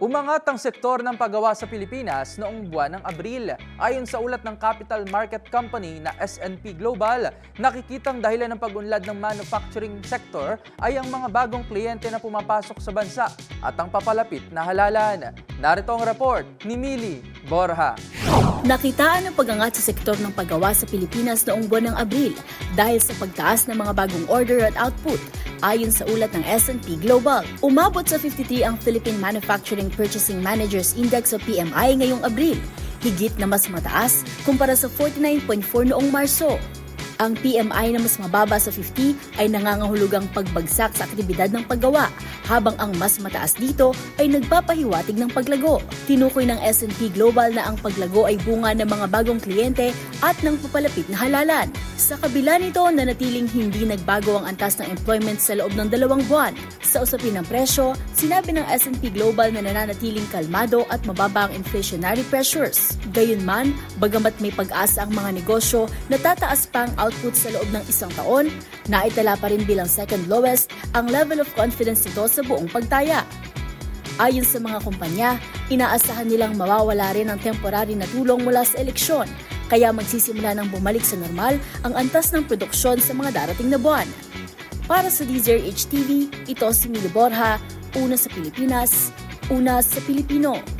Umangat ang sektor ng paggawa sa Pilipinas noong buwan ng Abril. Ayon sa ulat ng capital market company na S&P Global, nakikitang dahilan ng pag-unlad ng manufacturing sector ay ang mga bagong kliyente na pumapasok sa bansa at ang papalapit na halalan. Narito ang report ni Mili Borja. Nakitaan ang pagangat sa sektor ng paggawa sa Pilipinas noong buwan ng Abril dahil sa pagtaas ng mga bagong order at output ayon sa ulat ng S&P Global. Umabot sa 53 ang Philippine Manufacturing Purchasing Managers Index o PMI ngayong Abril, higit na mas mataas kumpara sa 49.4 noong Marso. Ang PMI na mas mababa sa 50 ay nangangahulugang pagbagsak sa aktibidad ng paggawa, habang ang mas mataas dito ay nagpapahiwatig ng paglago. Tinukoy ng S&P Global na ang paglago ay bunga ng mga bagong kliyente at ng papalapit na halalan. Sa kabila nito, nanatiling hindi nagbago ang antas ng employment sa loob ng dalawang buwan. Sa usapin ng presyo, sinabi ng S&P Global na nananatiling kalmado at mababa ang inflationary pressures. Gayunman, bagamat may pag-asa ang mga negosyo na tataas pa ang output sa loob ng isang taon, naitala pa rin bilang second lowest ang level of confidence nito sa buong pagtaya. Ayon sa mga kumpanya, inaasahan nilang mawawala rin ang temporary na tulong mula sa eleksyon, kaya magsisimula ng bumalik sa normal ang antas ng produksyon sa mga darating na buwan. Para sa DZRH TV, ito si Mili Borja, una sa Pilipinas, una sa Pilipino.